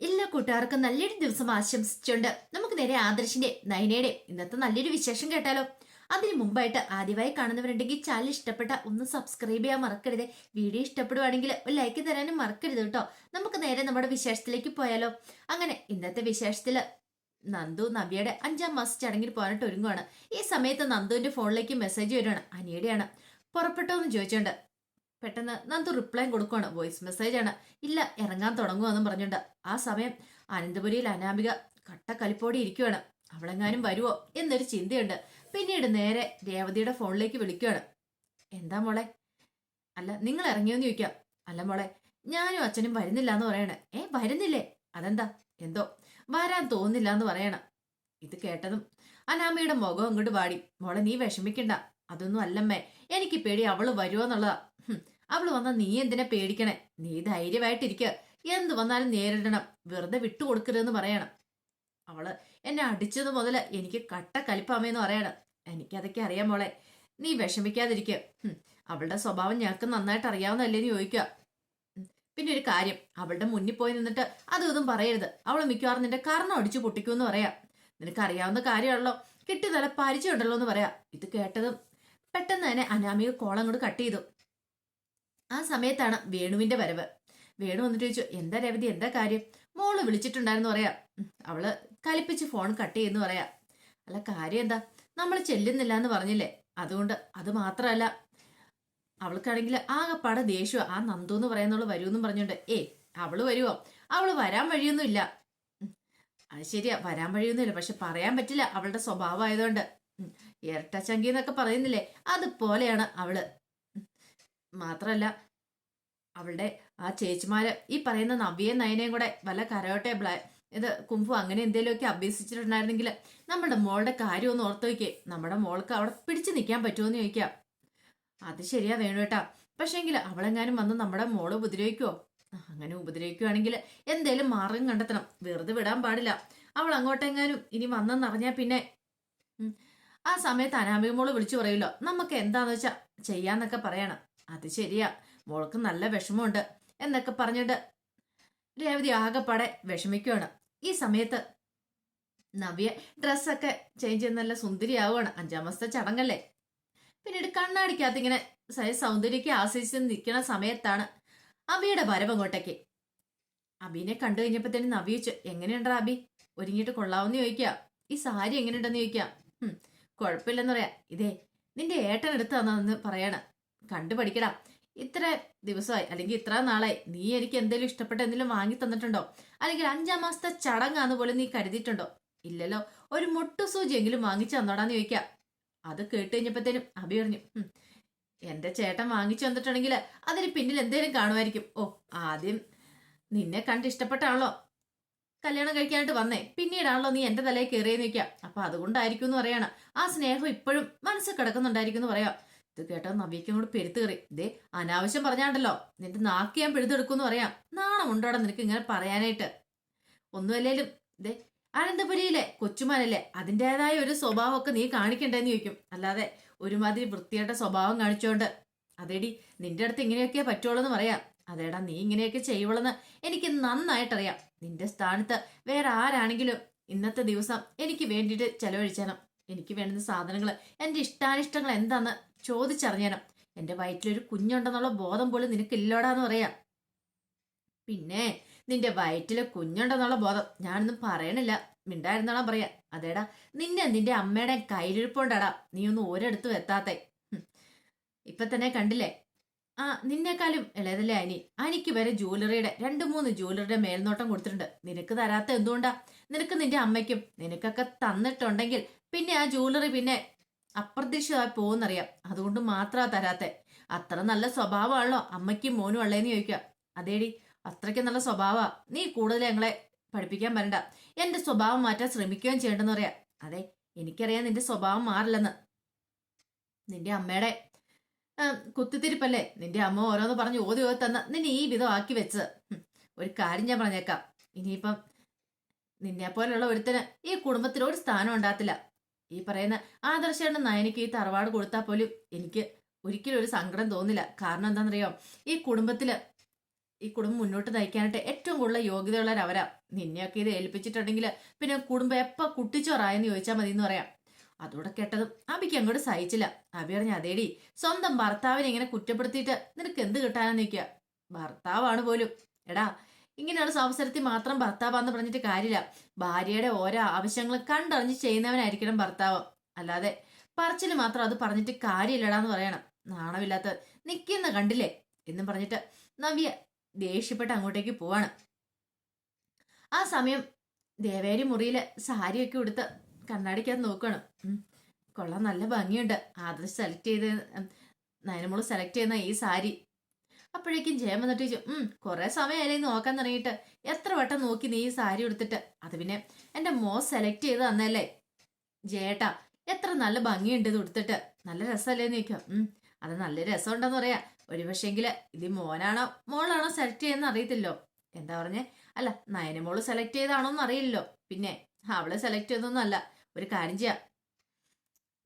എല്ലാ കൂട്ടുകാർക്കും നല്ലൊരു ദിവസം ആശംസിച്ചുകൊണ്ട് നമുക്ക് നേരെ ആദർശിന്റെ നയനയുടെ ഇന്നത്തെ നല്ലൊരു വിശേഷം കേട്ടാലോ? അതിന് മുമ്പായിട്ട് ആദ്യമായി കാണുന്നവരുണ്ടെങ്കിൽ ചാനൽ ഇഷ്ടപ്പെട്ട ഒന്ന് സബ്സ്ക്രൈബ് ചെയ്യാൻ മറക്കരുത്. വീഡിയോ ഇഷ്ടപ്പെടുവാണെങ്കിൽ ഒരു ലൈക്ക് തരാനും മറക്കരുത് കേട്ടോ. നമുക്ക് നേരെ നമ്മുടെ വിശേഷത്തിലേക്ക് പോയാലോ? അങ്ങനെ ഇന്നത്തെ വിശേഷത്തിൽ നന്ദു നവ്യയുടെ അഞ്ചാം മാസ ചടങ്ങിൽ പോകാനായിട്ട് ഒരുങ്ങുവാണ്. ഈ സമയത്ത് നന്ദുവിന്റെ ഫോണിലേക്ക് മെസ്സേജ് വരുവാണ്. അനിയുടെയാണ് പുറപ്പെട്ടോ എന്ന് ചോദിച്ചോണ്ട് പെട്ടെന്ന് നന്ദു റിപ്ലൈ കൊടുക്കുവാണ്. വോയിസ് മെസ്സേജ് ആണ്. ഇല്ല ഇറങ്ങാൻ തുടങ്ങുമെന്നും പറഞ്ഞുണ്ട് ആ സമയം അനന്തപുരിയിൽ അനാമിക കട്ടക്കലിപ്പോടെ ഇരിക്കുവാണ്. അവളെങ്ങാനും വരുവോ എന്നൊരു ചിന്തയുണ്ട്. പിന്നീട് നേരെ രേവതിയുടെ ഫോണിലേക്ക് വിളിക്കുവാണ്. എന്താ മോളെ? അല്ല നിങ്ങൾ ഇറങ്ങിയോന്ന് ചോദിക്കാം. അല്ല മോളെ ഞാനും അച്ഛനും വരുന്നില്ല എന്ന് പറയണേ. ഏ വരുന്നില്ലേ? അതെന്താ? എന്തോ? വരാൻ തോന്നില്ല എന്ന് പറയണം. ഇത് കേട്ടതും അനാമയുടെ മുഖം അങ്ങോട്ട് വാടി. മോളെ നീ വിഷമിക്കണ്ട. അതൊന്നും അല്ലമ്മേ. എനിക്ക് പേടി അവൾ വരുമോന്നുള്ളതാ ഹും, അവൾ വന്ന നീ എന്തിനാ പേടിക്കണേ? നീ ധൈര്യമായിട്ടിരിക്ക. എന്ത് വന്നാലും നേരിടണം. വെറുതെ വിട്ടുകൊടുക്കരുതെന്ന് പറയണം. അവൾ എന്നെ അടിച്ചത് മുതൽ എനിക്ക് കട്ട കലിപ്പാമേന്ന് പറയണം. എനിക്കതൊക്കെ അറിയാം മോളെ. നീ വിഷമിക്കാതിരിക്ക. അവളുടെ സ്വഭാവം ഞങ്ങൾക്ക് നന്നായിട്ട് അറിയാവുന്നല്ലേന്ന് ചോദിക്കുക. പിന്നെ ഒരു കാര്യം. അവളുടെ മുന്നിൽ പോയി നിന്നിട്ട് അതും ഇതും പറയരുത്. അവൾ മിക്കവാറും നിന്റെ കർണം അടിച്ചു പൊട്ടിക്കുമെന്ന് പറയാം. നിനക്കറിയാവുന്ന കാര്യമാണല്ലോ. കിട്ടി തല പരിചയമുണ്ടല്ലോ എന്ന് പറയാം. ഇത് കേട്ടതും പെട്ടെന്ന് തന്നെ അനാമിക കോളം കൊണ്ട് കട്ട് ചെയ്തു. ആ സമയത്താണ് വേണുവിന്റെ വരവ്. വേണു വന്നിട്ട് ചോദിച്ചു എന്താ രവതി എന്താ കാര്യം? മോൾ വിളിച്ചിട്ടുണ്ടായിരുന്നു പറയാ. അവൾ കലിപ്പിച്ച് ഫോൺ കട്ട് ചെയ്യുന്നു പറയാ. അല്ല കാര്യം എന്താ? നമ്മൾ ചെല്ലുന്നില്ല എന്ന് പറഞ്ഞില്ലേ? അതുകൊണ്ട് അത് മാത്രമല്ല അവൾക്കാണെങ്കിൽ ആകെപ്പാടെ ദേഷ്യ ആ നന്ദു എന്ന് പറയുന്നവൾ വരുമെന്നും പറഞ്ഞോണ്ട് ഏ അവൾ വരുവോ? അവൾ വരാൻ വഴിയൊന്നും ഇല്ല അത് ശരിയാ. വരാൻ വഴിയൊന്നുമില്ല. പക്ഷെ പറയാൻ പറ്റില്ല അവളുടെ സ്വഭാവം ആയതുകൊണ്ട് ഇരട്ട ചങ്കി എന്നൊക്കെ പറയുന്നില്ലേ? അതുപോലെയാണ് അവൾ. ഉം, മാത്രല്ല അവളുടെ ആ ചേച്ചിമാര് ഈ പറയുന്ന നവ്യയും നയനയും കൂടെ വല്ല കരോട്ടെ ബ്ലാ ഇത് കുംഫു അങ്ങനെ എന്തെങ്കിലുമൊക്കെ അഭ്യസിച്ചിട്ടുണ്ടായിരുന്നെങ്കിൽ നമ്മുടെ മോളുടെ കാര്യം ഒന്ന് ഓർത്ത് വയ്ക്കേ നമ്മുടെ മോൾക്ക് അവിടെ പിടിച്ചു നിൽക്കാൻ പറ്റുമോ എന്ന് ചോദിക്കാം. അത് ശരിയാ വേണു കേട്ടാ പക്ഷേങ്കിൽ അവളെങ്ങാനും വന്ന് നമ്മുടെ മോൾ ഉപദ്രവിക്കുവോ? അങ്ങനെ ഉപദ്രവിക്കുവാണെങ്കിൽ എന്തേലും മാർഗം കണ്ടെത്തണം. വെറുതെ വിടാൻ പാടില്ല. അവൾ അങ്ങോട്ടെങ്ങാനും ഇനി വന്നെന്നറിഞ്ഞാ പിന്നെ ആ സമയത്ത് അനാമിക മോൾ വിളിച്ചു പറയുമല്ലോ നമുക്ക് എന്താന്ന് വെച്ചാ ചെയ്യാന്നൊക്കെ പറയണം. അത് ശരിയാ. മോൾക്ക് നല്ല വിഷമമുണ്ട് എന്നൊക്കെ പറഞ്ഞിട്ട് രേവതി ആകെപ്പാടെ വിഷമിക്കുവാണ്. ഈ സമയത്ത് നവ്യ ഡ്രസ്സൊക്കെ ചേഞ്ച് ചെയ്ത് നല്ല സുന്ദരിയാവുകയാണ് മാസത്തെ ചടങ്ങല്ലേ. പിന്നീട് കണ്ണാടിക്കകത്ത് ഇങ്ങനെ സൗന്ദര്യക്ക് ആശ്രയിച്ച് നിൽക്കുന്ന സമയത്താണ് അബിയുടെ വരവ് അങ്ങോട്ടേക്ക്. അബിനെ കണ്ടു കഴിഞ്ഞപ്പോ നവ്യ ചോദിച്ചു എങ്ങനെയുണ്ടാ അബി? ഒരുങ്ങിയിട്ട് കൊള്ളാവുന്ന ചോദിക്കുക ഈ സാരി എങ്ങനെയുണ്ടെന്ന് ചോദിക്കാം. ഉം, കുഴപ്പമില്ലെന്ന് പറയാ. ഇതേ നിന്റെ ഏട്ടൻ എടുത്തു തന്നതെന്ന് പറയണ. കണ്ടു പഠിക്കടാ ഇത്ര ദിവസമായി അല്ലെങ്കിൽ ഇത്ര നാളായി നീ എനിക്ക് എന്തെങ്കിലും ഇഷ്ടപ്പെട്ട എന്തെങ്കിലും വാങ്ങി തന്നിട്ടുണ്ടോ? അല്ലെങ്കിൽ അഞ്ചാം മാസത്തെ ചടങ്ങാന്ന് പോലെ നീ കരുതിയിട്ടുണ്ടോ? ഇല്ലല്ലോ ഒരു മുട്ടുസൂചി എങ്കിലും വാങ്ങിച്ചു തന്നോടാന്ന് ചോദിക്കാം. അത് കേട്ട് കഴിഞ്ഞപ്പോഴത്തേനും അഭി പറഞ്ഞു "ഉം, എന്റെ ചേട്ടൻ വാങ്ങിച്ചു തന്നിട്ടുണ്ടെങ്കിൽ അതിന് പിന്നിൽ എന്തേലും കാണുമായിരിക്കും. ഓ ആദ്യം നിന്നെ കണ്ട് ഇഷ്ടപ്പെട്ടാണല്ലോ. കല്യാണം കഴിക്കാനായിട്ട് വന്നേ പിന്നീടാണല്ലോ നീ എന്റെ തലയിൽ കയറിയെന്ന് വെക്കാം അപ്പൊ അതുകൊണ്ടായിരിക്കും എന്ന് പറയണം. ആ സ്നേഹം ഇപ്പോഴും മനസ്സിൽ കിടക്കുന്നുണ്ടായിരിക്കും എന്ന് പറയാം. ഇത് കേട്ടാ നവ്യക്കും കൂടെ പെരുത്ത് കറി ഇതേ അനാവശ്യം പറഞ്ഞാണ്ടല്ലോ. നിന്റെ നാക്ക് ഞാൻ പിഴുതെടുക്കുമെന്ന് പറയാം. നാണം ഉണ്ടോടാ നിനക്ക് ഇങ്ങനെ പറയാനായിട്ട്? ഒന്നുമല്ലേലും ഇതേ അനന്തപുരിയിലെ കൊച്ചുമാനല്ലേ അതിന്റെതായ ഒരു സ്വഭാവമൊക്കെ നീ കാണിക്കണ്ടെന്ന് ചോദിക്കും. അല്ലാതെ ഒരുമാതിരി വൃത്തിയായിട്ട സ്വഭാവം കാണിച്ചോണ്ട്. അതേടി നിന്റെ അടുത്ത് ഇങ്ങനെയൊക്കെ പറ്റുള്ളൂ എന്ന് പറയാം. അതേടാ നീ ഇങ്ങനെയൊക്കെ ചെയ്യുള്ളെന്ന് എനിക്ക് നന്നായിട്ടറിയാം. നിന്റെ സ്ഥാനത്ത് വേറെ ആരാണെങ്കിലും ഇന്നത്തെ ദിവസം എനിക്ക് വേണ്ടിയിട്ട് ചെലവഴിച്ചേനം എനിക്ക് വേണ്ടുന്ന സാധനങ്ങൾ എന്റെ ഇഷ്ടാനിഷ്ടങ്ങൾ എന്താന്ന് ചോദിച്ചറിയണം എന്റെ വയറ്റിലൊരു കുഞ്ഞുണ്ടെന്നുള്ള ബോധം പോലും നിനക്കില്ലോടാന്ന് പറയാം. പിന്നെ നിന്റെ വയറ്റിലെ കുഞ്ഞുണ്ടെന്നുള്ള ബോധം ഞാനൊന്നും പറയണില്ല. മിണ്ടായിരുന്നാളാ പറയാ. അതേടാ നിന്നെ നിന്റെ അമ്മയുടെ കയ്യിലിരിപ്പുണ്ടാടാ. നീ ഒന്നും ഒരിടത്തും എത്താത്തെ. ഇപ്പൊ തന്നെ കണ്ടില്ലേ? ആ നിന്നെക്കാളും ഇളയതല്ലേ അനി? അനിക്ക് വരെ ജ്വല്ലറിയുടെ രണ്ട് മൂന്ന് ജ്വല്ലറിയുടെ മേൽനോട്ടം കൊടുത്തിട്ടുണ്ട്. നിനക്ക് തരാത്ത എന്തുകൊണ്ടാ? നിനക്ക് നിന്റെ അമ്മയ്ക്കും നിനക്കൊക്കെ തന്നിട്ടുണ്ടെങ്കിൽ പിന്നെ ആ ജ്വല്ലറി പിന്നെ അപ്രത്യക്ഷമായി പോകുന്നറിയാം. അതുകൊണ്ട് മാത്രമാ തരാത്തെ. അത്ര നല്ല സ്വഭാവമാണല്ലോ. അമ്മയ്ക്കും മോനും ഉള്ളതെന്ന് ചോദിക്കുക. അതേടി അത്രയ്ക്ക് നല്ല സ്വഭാവമാ. നീ കൂടുതൽ ഞങ്ങളെ പഠിപ്പിക്കാൻ വരണ്ട. എന്റെ സ്വഭാവം മാറ്റാൻ ശ്രമിക്കുകയും ചെയ്യണ്ടെന്ന് പറയാ. അതെ എനിക്കറിയാം നിന്റെ സ്വഭാവം മാറില്ലെന്ന്. നിന്റെ അമ്മയുടെ കുത്തിത്തിരിപ്പല്ലേ? നിന്റെ അമ്മ ഓരോന്ന് പറഞ്ഞ് ഓതി ഓതി തന്ന നിന്നെ ഈ വിധം ആക്കി വെച്ചത്. ഒരു കാര്യം ഞാൻ പറഞ്ഞേക്കാം. ഇനിയിപ്പം നിന്നെ പോലെയുള്ള ഒരുത്തന് ഈ കുടുംബത്തിൽ ഒരു സ്ഥാനം ഉണ്ടാകത്തില്ല. ഈ പറയുന്ന ആദർശേണ്ട നയനിക്ക് ഈ തറവാട് കൊടുത്താൽ പോലും എനിക്ക് ഒരിക്കലും ഒരു സങ്കടം തോന്നില്ല. കാരണം എന്താണെന്നറിയോ? ഈ കുടുംബത്തിൽ ഈ കുടുംബം മുന്നോട്ട് നയിക്കാനായിട്ട് ഏറ്റവും കൂടുതൽ യോഗ്യതയുള്ളവർ അവരാ. നിന്നെയൊക്കെ ഇത് ഏൽപ്പിച്ചിട്ടുണ്ടെങ്കിൽ പിന്നെ കുടുംബം എപ്പോൾ കുട്ടിച്ചോറായെന്ന് ചോദിച്ചാൽ മതി എന്ന് പറയാം. അതോടെ കേട്ടതും അബിക്ക് അങ്ങോട്ട് സഹിച്ചില്ല. അബി പറഞ്ഞ അതേടി സ്വന്തം ഭർത്താവിനെ ഇങ്ങനെ കുറ്റപ്പെടുത്തിയിട്ട് നിനക്ക് എന്ത് കിട്ടാനാന്ന് നിൽക്കുക ഭർത്താവാണ് പോലും. എടാ ഇങ്ങനെയുള്ള അവസരത്തിൽ മാത്രം ഭർത്താവാന്ന് പറഞ്ഞിട്ട് കാര്യമില്ല. ഭാര്യയുടെ ഓരോ ആവശ്യങ്ങൾ കണ്ടറിഞ്ഞ് ചെയ്യുന്നവനായിരിക്കണം ഭർത്താവ്. അല്ലാതെ പറച്ചിൽ മാത്രം അത് പറഞ്ഞിട്ട് കാര്യമില്ലടാന്ന് പറയണം. നാണമില്ലാത്ത നിൽക്കുന്ന കണ്ടില്ലേ? എന്നും പറഞ്ഞിട്ട് നവ്യ ദേഷ്യപ്പെട്ട് അങ്ങോട്ടേക്ക് പോവാണ്. ആ സമയം ദേവേരി മുറിയിൽ സാരിയൊക്കെ ഉടുത്ത് കണ്ണാടിക്കകത്ത് നോക്കണം. കൊള്ളാം നല്ല ഭംഗിയുണ്ട്. ആദർശ് സെലക്ട് ചെയ്ത് നയനമോൾ സെലക്ട് ചെയ്യുന്ന ഈ സാരി അപ്പോഴേക്കും ജയം വന്നിട്ട് ചോദിച്ചു ഉം കുറെ സമയമായാലേ നോക്കാൻ തുടങ്ങിയിട്ട്. എത്ര വട്ടം നോക്കി നീ ഈ സാരി എടുത്തിട്ട് അത് പിന്നെ എന്റെ മോ സെലക്ട് ചെയ്ത് തന്നല്ലേ ജേട്ടാ എത്ര നല്ല ഭംഗിയുണ്ട് ഇത് ഉടുത്തിട്ട്. നല്ല രസമല്ലേന്ന് ചോദിക്കാം. ഉം അത് നല്ല രസം ഉണ്ടെന്ന് പറയാ. ഒരു പക്ഷേങ്കിൽ ഇത് മോനാണോ മോളാണോ സെലക്ട് ചെയ്യുന്ന അറിയത്തില്ലോ. എന്താ പറഞ്ഞേ? അല്ല നയനമോൾ സെലക്ട് ചെയ്താണോന്ന് അറിയില്ലല്ലോ. പിന്നെ അവൾ സെലക്ട് ചെയ്തൊന്നും അല്ല. ഒരു കാര്യം ചെയ്യാം.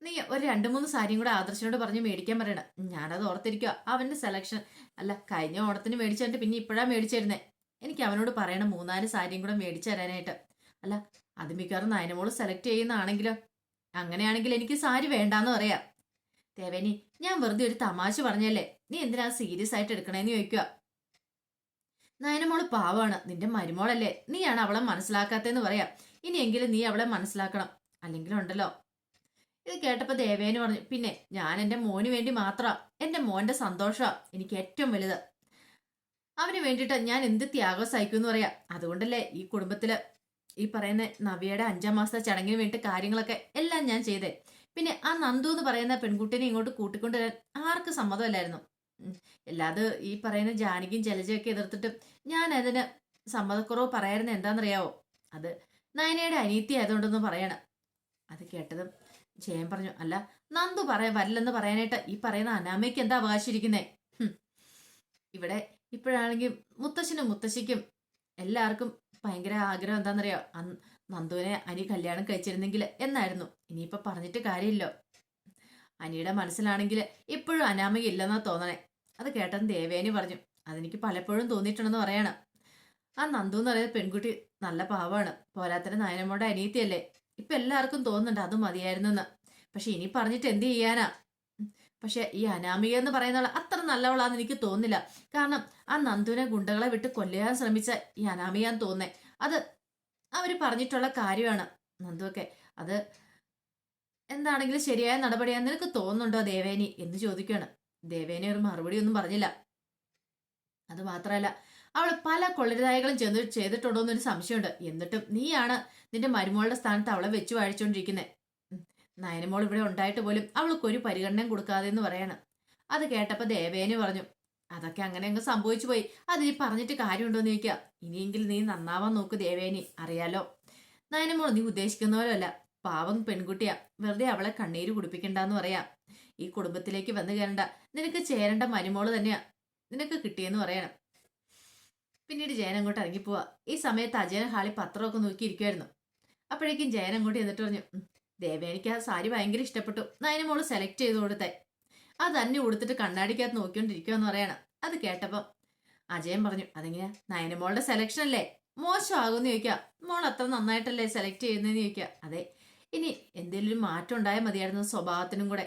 നീ ഒരു രണ്ട് മൂന്ന് സാരിയും കൂടെ ആദർശനോട് പറഞ്ഞ് മേടിക്കാൻ പറയണം. ഞാനത് ഓർത്തിരിക്കുക അവന്റെ സെലക്ഷൻ അല്ല കഴിഞ്ഞ ഓണത്തിന് മേടിച്ചിട്ട് പിന്നെ ഇപ്പോഴാ മേടിച്ചിരുന്നേ. എനിക്ക് അവനോട് പറയണം മൂന്നാൽ സാരിയും കൂടെ മേടിച്ചു തരാനായിട്ട്. അല്ല അത് മിക്കവാറും നയനമോൾ സെലക്ട് ചെയ്യുന്നതാണെങ്കിലോ? അങ്ങനെയാണെങ്കിൽ എനിക്ക് സാരി വേണ്ടാന്ന് പറയാം. ദേവേനി ഞാൻ വെറുതെ ഒരു തമാശ പറഞ്ഞല്ലേ? നീ എന്തിനാ സീരിയസ് ആയിട്ട് എടുക്കണേന്ന് ചോദിക്കുക നയനമോൾ പാവാണ്. നിന്റെ മരുമോളല്ലേ? നീയാണ് അവളെ മനസ്സിലാക്കാത്തെന്ന് പറയാം. ഇനിയെങ്കിലും നീ അവളെ മനസ്സിലാക്കണം. അല്ലെങ്കിൽ ഉണ്ടല്ലോ ഇത് കേട്ടപ്പോ ദേവേന് പറഞ്ഞു പിന്നെ ഞാൻ എന്റെ മോന് വേണ്ടി മാത്രമാ എന്റെ മോന്റെ സന്തോഷമാ എനിക്ക് ഏറ്റവും വലുത്. അവന് വേണ്ടിയിട്ട് ഞാൻ എന്ത് ത്യാഗം സഹിക്കുമെന്ന് പറയാ. അതുകൊണ്ടല്ലേ ഈ കുടുംബത്തിൽ ഈ പറയുന്ന നവ്യയുടെ അഞ്ചാം മാസത്തെ ചടങ്ങിന് വേണ്ടി കാര്യങ്ങളൊക്കെ എല്ലാം ഞാൻ ചെയ്തേ. പിന്നെ ആ നന്ദു എന്ന് പറയുന്ന പെൺകുട്ടിനെ ഇങ്ങോട്ട് കൂട്ടിക്കൊണ്ടുവരാൻ ആർക്ക് സമ്മതമല്ലായിരുന്നു. എല്ലാത് ഈ പറയുന്ന ജാനകിയും ജലജയൊക്കെ എതിർത്തിട്ട് ഞാൻ അതിന് സമ്മതക്കുറവ് പറയാറുണ്ട് എന്താണെന്നറിയാവോ? അത് നയനയുടെ അനീതി ആയതുകൊണ്ടൊന്നും പറയണം. അത് കേട്ടതും ജയൻ പറഞ്ഞു അല്ല നന്ദു പറയാൻ വരില്ലെന്ന് പറയാനായിട്ട് ഈ പറയുന്ന അനാമയ്ക്ക് എന്താ അവകാശിരിക്കുന്നേ? ഇവിടെ ഇപ്പോഴാണെങ്കിൽ മുത്തശ്ശനും മുത്തശ്ശിക്കും എല്ലാവർക്കും ഭയങ്കര ആഗ്രഹം എന്താണെന്നറിയോ നന്ദുവിനെ അനി കല്യാണം കഴിച്ചിരുന്നെങ്കിൽ എന്നായിരുന്നു. ഇനിയിപ്പൊ പറഞ്ഞിട്ട് കാര്യമില്ലോ. അനിയുടെ മനസ്സിലാണെങ്കിൽ ഇപ്പോഴും അനാമയ്ക്ക് ഇല്ലെന്നാ തോന്നണേ. അത് കേട്ടെന്ന് ദേവേനി പറഞ്ഞു അതെനിക്ക് പലപ്പോഴും തോന്നിയിട്ടുണ്ടെന്ന് പറയണം. ആ നന്ദു എന്ന് പറയുന്ന പെൺകുട്ടി നല്ല പാവാണ് പോരാത്തിന് നയനമ്മയുടെ അനിയത്തിയല്ലേ? ഇപ്പൊ എല്ലാവർക്കും തോന്നുന്നുണ്ട് അത് മതിയായിരുന്നെന്ന്. പക്ഷെ ഇനി പറഞ്ഞിട്ട് എന്ത് ചെയ്യാനാ. പക്ഷെ ഈ അനാമിക എന്ന് പറയുന്ന അത്ര നല്ലവളാന്ന് എനിക്ക് തോന്നില്ല കാരണം ആ നന്ദുവിനെ ഗുണ്ടകളെ വിട്ട് കൊല്ലാൻ ശ്രമിച്ച ഈ അനാമികാന്ന് തോന്നേ അത് അവർ പറഞ്ഞിട്ടുള്ള കാര്യമാണ്. നന്ദുവൊക്കെ അത് എന്താണെങ്കിലും ശരിയായ നടപടിയാന്ന് നിനക്ക് തോന്നുന്നുണ്ടോ ദേവേനി? എന്ന് ചോദിക്കുകയാണ് ദേവേനി ഒരു മറുപടി ഒന്നും പറഞ്ഞില്ല. അത് മാത്രമല്ല അവൾ പല കൊള്ളരുതായകളും ചെന്ന് ചെയ്തിട്ടുണ്ടോ എന്നൊരു സംശയമുണ്ട്. എന്നിട്ടും നീയാണ് നിന്റെ മരുമോളുടെ സ്ഥാനത്ത് അവളെ വെച്ചു വാഴിച്ചുകൊണ്ടിരിക്കുന്നത് നയനമോൾ ഇവിടെ ഉണ്ടായിട്ട് പോലും അവൾക്ക് ഒരു പരിഗണനയും കൊടുക്കാതെ എന്ന് പറയാണ്. അത് കേട്ടപ്പോൾ ദേവേനി പറഞ്ഞു അതൊക്കെ അങ്ങനെ അങ്ങ് സംഭവിച്ചു പോയി. അതിനി പറഞ്ഞിട്ട് കാര്യമുണ്ടോ എന്ന് ചോദിക്കുക ഇനിയെങ്കിലും നീ നന്നാവാൻ നോക്ക് ദേവേനി. അറിയാലോ. നയനമോൾ നീ ഉദ്ദേശിക്കുന്ന പോലെയല്ല. പാവം പെൺകുട്ടിയാ. വെറുതെ അവളെ കണ്ണീര് കുടിപ്പിക്കണ്ടെന്ന് പറയാം. ഈ കുടുംബത്തിലേക്ക് വന്നു കയറണ്ട. നിനക്ക് ചേരേണ്ട മരുമോൾ തന്നെയാ. നിനക്ക് കിട്ടിയെന്ന് പറയണം. പിന്നീട് ജയൻ അങ്ങോട്ട് ഇറങ്ങിപ്പോവാ. ഈ സമയത്ത് അജയൻ ഹാളി പത്രമൊക്കെ നോക്കിയിരിക്കുമായിരുന്നു അപ്പോഴേക്കും ജയൻ അങ്ങോട്ട് എന്നിട്ട് പറഞ്ഞു "ഉം, ദേവേനിക്ക് ആ സാരി ഭയങ്കര ഇഷ്ടപ്പെട്ടു. നയനമോൾ സെലക്ട് ചെയ്ത് കൊടുത്തേ. അത് തന്നെ ഉടുത്തിട്ട് കണ്ണാടിക്കകത്ത് നോക്കിക്കൊണ്ടിരിക്കുമെന്ന് പറയണം. അത് കേട്ടപ്പം അജയൻ പറഞ്ഞു അതെങ്ങനെയാ? നയനമോളുടെ സെലക്ഷൻ അല്ലേ? മോശമാകുമെന്ന് ചോദിക്കാം. മോൾ അത്ര നന്നായിട്ടല്ലേ സെലക്ട് ചെയ്യുന്നതെന്ന് ചോദിക്കുക അതെ ഇനി എന്തെങ്കിലും മാറ്റം ഉണ്ടായാൽ മതിയായിരുന്നു സ്വഭാവത്തിനും കൂടെ.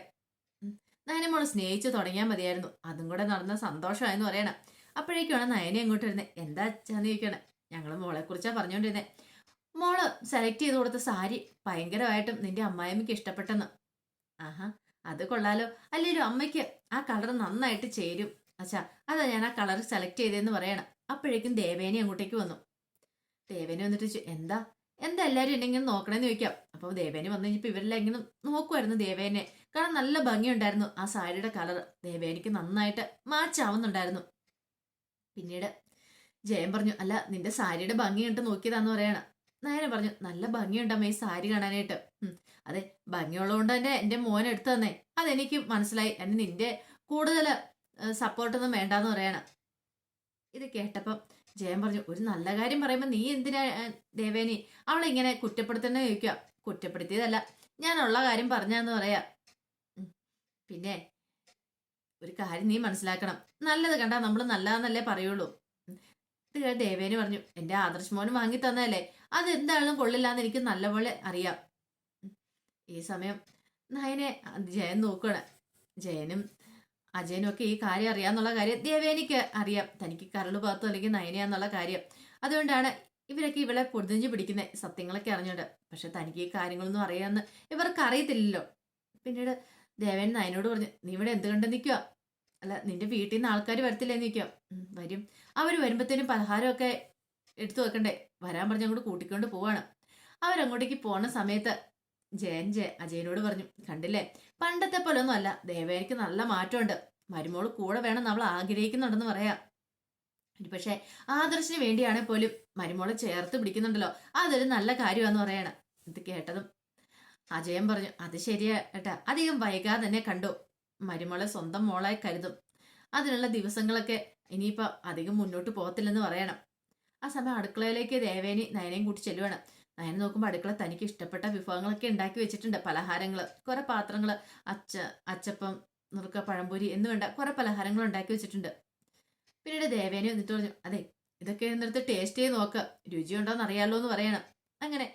നയനമോൾ സ്നേഹിച്ചു തുടങ്ങിയാൽ മതിയായിരുന്നു. അതും കൂടെ നടന്ന സന്തോഷമായെന്ന് പറയണം. അപ്പോഴേക്കാണ് നയനെ അങ്ങോട്ട് വരുന്നത്. എന്താ അച്ഛാന്ന് ചോദിക്കണം ഞങ്ങൾ മോളെ കുറിച്ചാ പറഞ്ഞുകൊണ്ടിരുന്നത് മോൾ സെലക്ട് ചെയ്ത് കൊടുത്ത സാരി ഭയങ്കരമായിട്ടും നിന്റെ അമ്മായിമ്മയ്ക്ക് ഇഷ്ടപ്പെട്ടെന്ന്. ആഹാ അത് കൊള്ളാലോ. അല്ലല്ലോ അമ്മയ്ക്ക് ആ കളർ നന്നായിട്ട് ചേരും. അച്ഛാ അതാ ഞാൻ ആ കളർ സെലക്ട് ചെയ്തതെന്ന് പറയണം. അപ്പോഴേക്കും ദേവേനെ അങ്ങോട്ടേക്ക് വന്നു. ദേവേനെ വന്നിട്ട് എന്താ? എന്താ എല്ലാവരും എന്നെ ഇങ്ങനെ നോക്കണേന്ന് ചോദിക്കാം. അപ്പോൾ ദേവേനെ വന്നു കഴിഞ്ഞപ്പോൾ ഇവരെല്ലാം ഇങ്ങനെ നോക്കുമായിരുന്നു ദേവേനെ. കാരണം നല്ല ഭംഗിയുണ്ടായിരുന്നു ആ സാരിയുടെ കളർ ദേവേനിക്ക് നന്നായിട്ട് മാച്ച് ആവുന്നുണ്ടായിരുന്നു. പിന്നീട് ജയൻ പറഞ്ഞു അല്ല നിന്റെ സാരിയുടെ ഭംഗി കണ്ട് നോക്കിയതാന്ന് പറയണം. നായന പറഞ്ഞു നല്ല ഭംഗിയുണ്ടമ്മ ഈ സാരി കാണാനായിട്ട്. അതെ ഭംഗിയുള്ളതുകൊണ്ട് തന്നെ എന്റെ മോൻ എടുത്തു തന്നേ. അതെനിക്ക് മനസ്സിലായി. എന്നെ നിന്റെ കൂടുതൽ സപ്പോർട്ടൊന്നും വേണ്ടാന്ന് പറയണം. ഇത് കേട്ടപ്പം ജയൻ പറഞ്ഞു ഒരു നല്ല കാര്യം പറയുമ്പോൾ നീ എന്തിനാ ദേവേനി? അവളെ ഇങ്ങനെ ചോദിക്കുക. കുറ്റപ്പെടുത്തിയതല്ല. ഞാനുള്ള കാര്യം പറഞ്ഞാന്ന് പറയാ. പിന്നെ ഒരു കാര്യം നീ മനസ്സിലാക്കണം. നല്ലത് കണ്ടാ നമ്മൾ നല്ലതെന്നല്ലേ പറയുള്ളൂ. ഇത് ദേവേനി പറഞ്ഞു എന്റെ ആദർശ് മോന് വാങ്ങി തന്നല്ലേ അത് എന്താണെന്നും കൊള്ളില്ലാന്ന് എനിക്ക് നല്ലപോലെ അറിയാം. ഈ സമയം നയനെ ജയൻ നോക്കുകയാണ് ജയനും അജയനും ഒക്കെ ഈ കാര്യം അറിയാന്നുള്ള കാര്യം ദേവേനിക്ക് അറിയാം. തനിക്ക് കരൾ ഭാഗത്തോ അല്ലെങ്കിൽ നയനയാന്നുള്ള കാര്യം. അതുകൊണ്ടാണ് ഇവരൊക്കെ ഇവളെ പൊതിഞ്ഞു പിടിക്കുന്നത് സത്യങ്ങളൊക്കെ അറിഞ്ഞോണ്ട് പക്ഷെ തനിക്ക് ഈ കാര്യങ്ങളൊന്നും അറിയാമെന്ന് ഇവർക്ക് അറിയത്തില്ലല്ലോ. പിന്നീട് ദേവേൻ നയനോട് പറഞ്ഞു നീ ഇവിടെ എന്ത് കണ്ട് നിൽക്കുക അല്ല നിന്റെ വീട്ടിൽ നിന്ന് ആൾക്കാർ വരത്തില്ലേ നിൽക്കാം വരും. അവർ വരുമ്പോഴത്തേനും പലഹാരമൊക്കെ എടുത്തു വെക്കണ്ടേ? വരാൻ പറഞ്ഞ് അങ്ങോട്ട് കൂട്ടിക്കൊണ്ട് പോവാണ്. അവരങ്ങോട്ടേക്ക് പോണ സമയത്ത് ജയൻ ജയ അജയനോട് പറഞ്ഞു കണ്ടില്ലേ? പണ്ടത്തെ പോലെ ഒന്നും അല്ല. ദേവേനയ്ക്ക് നല്ല മാറ്റമുണ്ട്. മരുമോൾ കൂടെ വേണം നമ്മൾ ആഗ്രഹിക്കുന്നുണ്ടെന്ന് പറയാം. പക്ഷെ ആദർശിന് വേണ്ടിയാണെങ്കിൽ പോലും മരുമോളെ ചേർത്ത് പിടിക്കുന്നുണ്ടല്ലോ. അതൊരു നല്ല കാര്യമാണെന്ന് പറയണം. ഇത് കേട്ടതും അജയൻ പറഞ്ഞു അത് ശരിയാ ഏട്ടാ. അധികം വൈകാതെ തന്നെ കണ്ടു? മരുമോളെ സ്വന്തം മോളായി കരുതും. അതിനുള്ള ദിവസങ്ങളൊക്കെ ഇനിയിപ്പോ അധികം മുന്നോട്ട് പോകത്തില്ലെന്ന് പറയണം. ആ സമയം അടുക്കളയിലേക്ക് ദേവേനി നയനയും കൂട്ടി ചെല്ലുവാണ്. നയൻ നോക്കുമ്പോൾ അടുക്കള തനിക്ക് ഇഷ്ടപ്പെട്ട വിഭവങ്ങളൊക്കെ ഉണ്ടാക്കി വെച്ചിട്ടുണ്ട്. പലഹാരങ്ങൾ കുറെ പാത്രങ്ങൾ അച്ച അച്ചപ്പം നുറുക്ക പഴംപൊരി എന്ന് വേണ്ട കുറെ പലഹാരങ്ങൾ ഉണ്ടാക്കി വെച്ചിട്ടുണ്ട്. പിന്നീട് ദേവേനെ വന്നിട്ട് പറഞ്ഞു അതെ ഇതൊക്കെ എന്നിടത്ത് ടേസ്റ്റ് ചെയ്ത് നോക്ക്. രുചിയുണ്ടോന്ന് അറിയാലോ എന്ന് പറയണം. അങ്ങനെ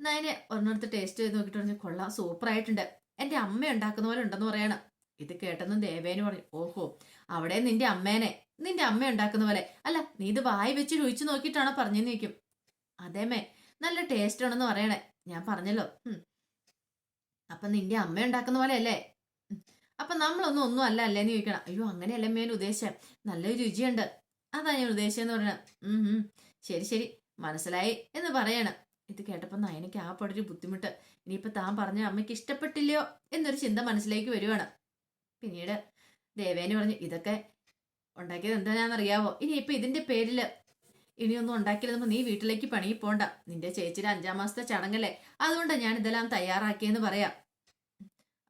നയനെ ഒരെണ്ണടുത്ത് ടേസ്റ്റ് ചെയ്ത് നോക്കിയിട്ട് പറഞ്ഞു കൊള്ളാം സൂപ്പർ ആയിട്ടുണ്ട് എന്റെ അമ്മ ഉണ്ടാക്കുന്ന പോലെ ഉണ്ടെന്ന് പറയണം. ഇത് കേട്ടെന്നും ദേവേന് പറഞ്ഞു ഓഹോ അവിടെ നിന്റെ അമ്മേനെ നിന്റെ അമ്മ ഉണ്ടാക്കുന്ന പോലെ. അല്ല നീ ഇത് വായി വെച്ച് രുചിച്ചു നോക്കിയിട്ടാണോ പറഞ്ഞെന്ന് ചോദിക്കും. അതേമേ നല്ല ടേസ്റ്റ് ആണെന്ന് പറയണേ. ഞാൻ പറഞ്ഞല്ലോ. അപ്പൊ നിന്റെ അമ്മ ഉണ്ടാക്കുന്ന പോലെ അല്ലേ. അപ്പൊ നമ്മളൊന്നും ഒന്നും അല്ല അല്ലേന്ന് ചോദിക്കണം. അയ്യോ അങ്ങനെയല്ല മേൻ ഉദ്ദേശം നല്ല രുചിയുണ്ട്. അതാ ഞാൻ ഉദ്ദേശിച്ചെന്ന് പറയണം. ഉം. ശരി ശരി. മനസ്സിലായി എന്ന് പറയണം. ഇത് കേട്ടപ്പോ നയനയ്ക്ക് ആ പടൊരു ബുദ്ധിമുട്ട്. ഇനിയിപ്പോ താൻ പറഞ്ഞ അമ്മയ്ക്ക് ഇഷ്ടപ്പെട്ടില്ലയോ എന്നൊരു ചിന്ത മനസ്സിലേക്ക് വരുവാണ്. പിന്നീട് ദേവേന് പറഞ്ഞു ഇതൊക്കെ ഉണ്ടാക്കിയത് എന്തിനാണെന്നറിയാവോ ഇനി ഇപ്പം ഇതിന്റെ പേരിൽ ഇനിയൊന്നും ഉണ്ടാക്കിയില്ലെന്ന് നീ വീട്ടിലേക്ക് പണി പോണ്ട. നിന്റെ ചേച്ചിയുടെ അഞ്ചാം മാസത്തെ ചടങ്ങല്ലേ? അതുകൊണ്ട് ഞാൻ ഇതെല്ലാം തയ്യാറാക്കിയെന്ന് പറയാം.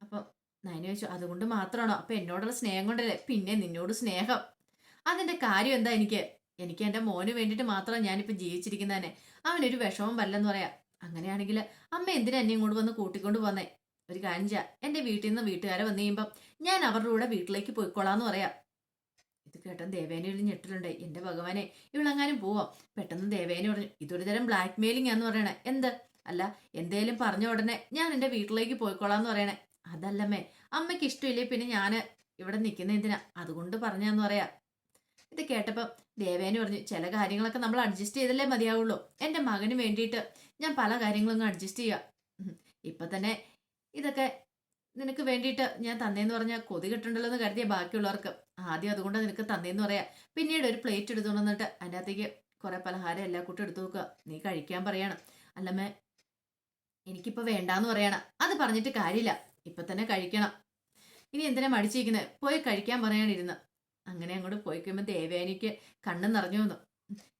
അപ്പൊ നയന ചോദിച്ചു അതുകൊണ്ട് മാത്രമാണോ? അപ്പൊ എന്നോടുള്ള സ്നേഹം കൊണ്ടല്ലേ? പിന്നെ നിന്നോട് സ്നേഹം? അതിന്റെ കാര്യം എന്താ എനിക്ക്? എനിക്ക് എന്റെ മോന് വേണ്ടിയിട്ട് മാത്രമാണ് ഞാനിപ്പോ ജീവിച്ചിരിക്കുന്നതന്നെ. അവനൊരു വിഷമം വല്ലെന്ന് പറയാം. അങ്ങനെയാണെങ്കിൽ അമ്മ എന്തിനാ എന്നെ ഇങ്ങോട്ട് വന്ന് കൂട്ടിക്കൊണ്ട് പോന്നേ? ഒരു കാര്യം എന്റെ വീട്ടിൽ നിന്ന് വീട്ടുകാരെ വന്നു കഴിയുമ്പം ഞാൻ അവരുടെ കൂടെ വീട്ടിലേക്ക് പോയിക്കോളാന്ന് പറയാം. ഇത് കേട്ടൻ ദേവേനെ ഒരു എന്റെ എന്റെ ഭഗവാനെ ഇവളെങ്ങാനും പോവാം? പെട്ടെന്ന് ദേവേനെ പറഞ്ഞു. ഇതൊരു തരം ബ്ലാക്ക് മെയിലിംഗ് ആന്ന് പറയണേ. എന്ത്? അല്ല എന്തേലും പറഞ്ഞ ഉടനെ ഞാൻ എന്റെ വീട്ടിലേക്ക് പോയിക്കോളാന്ന് പറയണേ. അതല്ലമ്മേ അമ്മയ്ക്ക് ഇഷ്ടമില്ലേ പിന്നെ ഞാൻ ഇവിടെ നിൽക്കുന്ന എന്തിനാ? അതുകൊണ്ട് പറഞ്ഞാന്ന് പറയാ. ഇത് കേട്ടപ്പം ദേവേനെ പറഞ്ഞു. ചില കാര്യങ്ങളൊക്കെ നമ്മൾ അഡ്ജസ്റ്റ് ചെയ്തല്ലേ മതിയാവുള്ളൂ. എന്റെ മകന് വേണ്ടിയിട്ട് ഞാൻ പല കാര്യങ്ങളും അഡ്ജസ്റ്റ് ചെയ്യുക ഇപ്പൊ തന്നെ ഇതൊക്കെ നിനക്ക് വേണ്ടിയിട്ട് ഞാൻ തന്നേന്ന് പറഞ്ഞാൽ കൊതി കിട്ടുണ്ടല്ലോ എന്ന് കരുതിയ ബാക്കിയുള്ളവർക്ക്. ആദ്യം അതുകൊണ്ട് നിനക്ക് തന്നേന്ന് പറയാം. പിന്നീട് ഒരു പ്ലേറ്റ് എടുത്തു വന്നിട്ട് അതിന്റെ അകത്തേക്ക് കുറെ പലഹാരം എല്ലാ കൂട്ടും എടുത്തു നോക്കുക നീ കഴിക്കാൻ പറയണം. അല്ലമ്മേ എനിക്കിപ്പോൾ വേണ്ടാന്ന് പറയണം. അത് പറഞ്ഞിട്ട് കാര്യമില്ല. ഇപ്പൊ തന്നെ കഴിക്കണം. ഇനി എന്തിനാ മടിച്ചിരിക്കുന്നത് പോയി കഴിക്കാൻ പറയാനിരുന്ന് അങ്ങനെ അങ്ങോട്ട് പോയി കഴിയുമ്പോൾ ദേവേനിക്ക് കണ്ണും നിറഞ്ഞു വന്നു.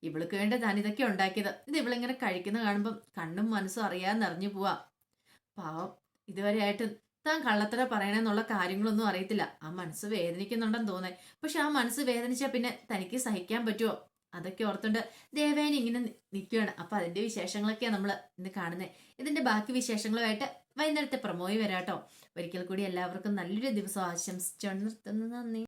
ഇവൾക്ക് വേണ്ടി താൻ ഇതൊക്കെ ഉണ്ടാക്കിയത്. ഇത് ഇവളിങ്ങനെ കഴിക്കുന്ന കാണുമ്പം കണ്ണും മനസ്സും അറിയാതെ നിറഞ്ഞു പോവാ. പാവം ഇതുവരെ ആയിട്ട് താൻ കള്ളത്തര പറയണമെന്നുള്ള കാര്യങ്ങളൊന്നും അറിയത്തില്ല. ആ മനസ്സ് വേദനിക്കുന്നുണ്ടെന്ന് തോന്നേ പക്ഷെ ആ മനസ്സ് വേദനിച്ചാൽ പിന്നെ തനിക്ക് സഹിക്കാൻ പറ്റുമോ അതൊക്കെ ഓർത്തുണ്ട് ദേവേന ഇങ്ങനെ നിൽക്കുകയാണ് അപ്പൊ അതിന്റെ വിശേഷങ്ങളൊക്കെയാണ് നമ്മൾ ഇന്ന് കാണുന്നത് ഇതിന്റെ ബാക്കി വിശേഷങ്ങളുമായിട്ട് വൈകുന്നേരത്തെ പ്രമോയി വരാട്ടോ. ഒരിക്കൽ കൂടി എല്ലാവർക്കും നല്ലൊരു ദിവസം ആശംസിച്ചു നിർത്തുന്നു. നന്ദി.